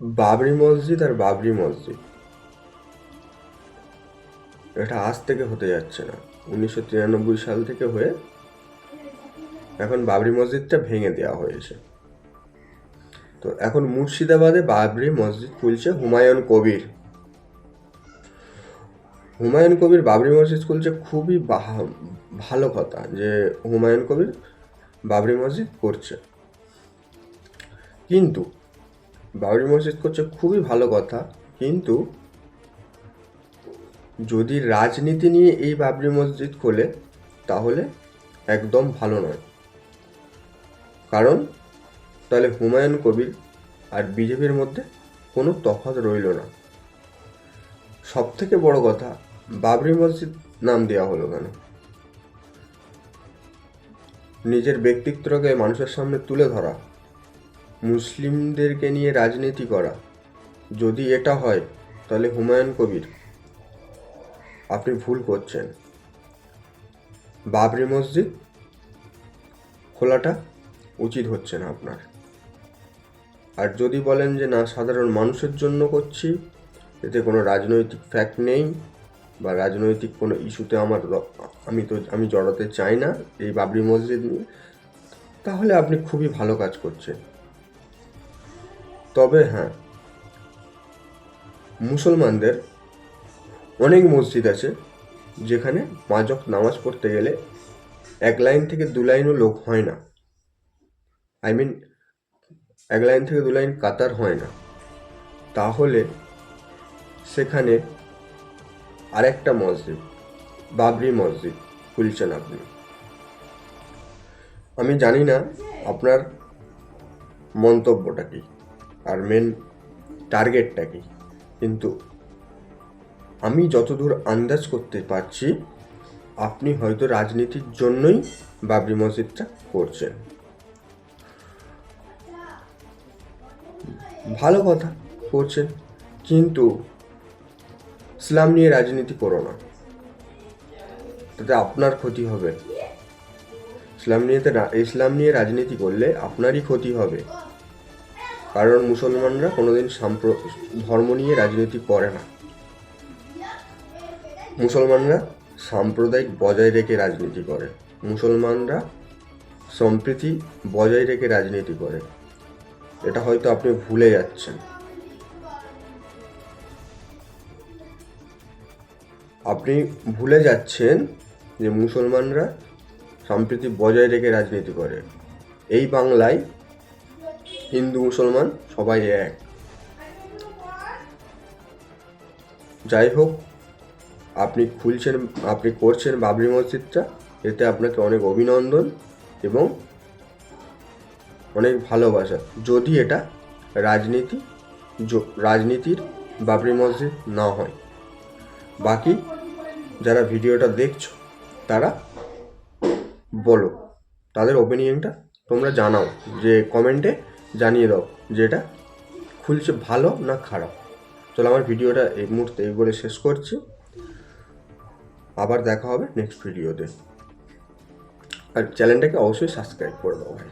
বাবরি মসজিদ আর বাবরি মসজিদ। এটা আজ থেকে হতে যাচ্ছে না। উনিশশো তিরানব্বই সাল থেকে হয়ে এখন বাবরি মসজিদটা ভেঙে দেওয়া হয়েছে। তো এখন মুর্শিদাবাদে বাবরি মসজিদ খুলছে হুমায়ুন কবির। হুমায়ুন কবির বাবরি মসজিদ খুলছে খুবই ভালো কথা যে হুমায়ুন কবির বাবরি মসজিদ করছে। কিন্তু বাবরি মসজিদ করছে খুবই ভালো কথা, কিন্তু যদি রাজনীতি নিয়ে এই বাবরি মসজিদ খোলে, তাহলে একদম ভালো নয়। কারণ তাহলে হুমায়ুন কবির আর বিজেপির মধ্যে কোনো তফাৎ রইল না। সব থেকে বড় কথা, বাবরি মসজিদ নাম দেওয়া হলো কেন? নিজের ব্যক্তিত্বকে মানুষের সামনে তুলে ধরা। মুসলিমদেরকে নিয়ে রাজনীতি করা। যদি এটা হয়, তাহলে হুমায়ুন কবির। আপনি ভুল করছেন। বাবরি মসজিদ? খোলাটা উচিত হচ্ছে না আপনার। আর যদি বলেন যে, না, সাধারণ মানুষের জন্য করছি, এতে কোনো রাজনৈতিক ফ্যাক্ট নেই, বা রাজনৈতিক কোনো ইস্যুতে আমার আমি তো, আমি জড়াতে চাই না এই বাবরি মসজিদ নিয়ে, তাহলে আপনি খুবই ভালো কাজ করছেন। তবে হ্যাঁ মুসলমানদের অনেক মসজিদ আছে যেখানে পাঁচক নামাজ পড়তে গেলে এক লাইন থেকে দু লাইনও লোক হয় না। আই মিন এক লাইন থেকে দু লাইন কাতার হয় না। তাহলে সেখানে আরেকটা মসজিদ, বাবরি মসজিদ খুলছেন আপনি আমি জানি না আপনার মন্তব্যটা কি। আর মেন টার্গেটটা কি? কিন্তু আমি যতদূর আন্দাজ করতে পারছি, আপনি হয়তো রাজনীতির জন্যই বাবরি মসজিদটা করছেন। ভালো কথা করছেন, কিন্তু ইসলাম নিয়ে রাজনীতি করো না। তাতে আপনার ক্ষতি হবে। ইসলাম নিয়ে ইসলাম নিয়ে রাজনীতি করলে আপনারই ক্ষতি হবে। কারণ মুসলমানরা কোনোদিন সাম্প্র, ধর্ম নিয়ে রাজনীতি করে না। মুসলমানরা সাম্প্রদায়িক বজায় রেখে রাজনীতি করে। মুসলমানরা সম্প্রীতি বজায় রেখে রাজনীতি করে। এটা হয়তো আপনি ভুলে যাচ্ছেন। আপনি ভুলে যাচ্ছেন যে মুসলমানরা সম্প্রীতি বজায় রেখে রাজনীতি করে। এই বাংলায় হিন্দু, মুসলমান, সবাই এক। যাই হোক, আপনি খুলছেন, আপনি করছেন বাবরি মসজিদটা, এতে আপনাকে অনেক অভিনন্দন এবং অনেক ভালোবাসা। যদি এটা রাজনীতি রাজনীতির বাবরি মসজিদ না হয়। বাকি যারা ভিডিওটা দেখছ, তারা বলো, তাদের ওপিনিয়নটা তোমরা জানাও, যে কমেন্টে জানিয়ে দাও যে এটা খুলছে ভালো না খারাপ। চলো আমার ভিডিওটা এই মুহূর্তে এই বলে শেষ করছি। আবার দেখা হবে নেক্সট ভিডিওতে আর চ্যানেলটাকে অবশ্যই সাবস্ক্রাইব করে দাও ভাই।